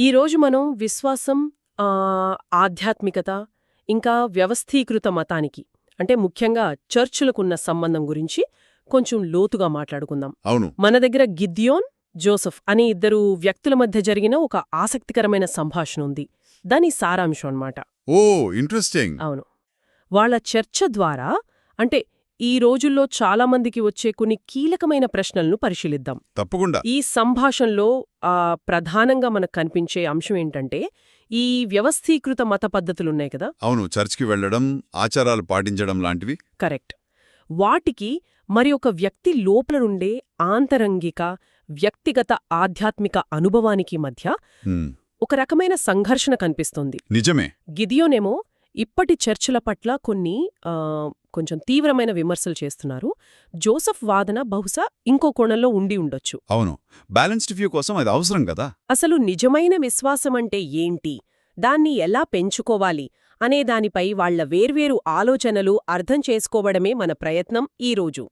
ఈరోజు మనం విశ్వాసం ఆధ్యాత్మికత ఇంకా వ్యవస్థీకృత మతానికి అంటే ముఖ్యంగా చర్చులకున్న సంబంధం గురించి కొంచెం లోతుగా మాట్లాడుకుందాం. అవును. మన దగ్గర గిద్యోన్ జోసెఫ్ అనే ఇద్దరు వ్యక్తుల మధ్య జరిగిన ఒక ఆసక్తికరమైన సంభాషణ ఉంది. దాని సారాంశం అన్నమాట. ఓ ఇంట్రెస్టింగ్. అవును. వాళ్ళ చర్చ ద్వారా అంటే ఈ రోజుల్లో చాలామందికి వచ్చే కొన్ని కీలకమైన ప్రశ్నలను పరిశీలిద్దాం. తప్పకుండా. ఈ సంభాషణలో ప్రధానంగా మనకు కనిపించే అంశం ఏంటంటే ఈ వ్యవస్థీకృత మత పద్ధతులున్నాయి కదా? అవును చర్చ్కి వెళ్ళడం ఆచారాలు పాటించడం లాంటివి. కరెక్ట్. వాటికి మరి ఒక వ్యక్తి లోపల నుండే ఆంతరంగిక వ్యక్తిగత ఆధ్యాత్మిక అనుభవానికి మధ్య ఒక రకమైన సంఘర్షణ కనిపిస్తుంది. నిజమే. గిదియోనేమో ఇప్పటి చర్చల పట్ల కొన్ని కొంచెం తీవ్రమైన విమర్శలు చేస్తున్నారు. జోసెఫ్ వాదన బహుశా ఇంకో కోణంలో ఉండి ఉండొచ్చు. అవును. బ్యాలెన్స్డ్ వ్యూ కోసం అది అవసరం కదా? అసలు నిజమైన విశ్వాసమంటే ఏంటి? దాన్ని ఎలా పెంచుకోవాలి? అనే దానిపై వాళ్ళ వేర్వేరు ఆలోచనలు అర్థం చేసుకోవడమే మన ప్రయత్నం ఈరోజు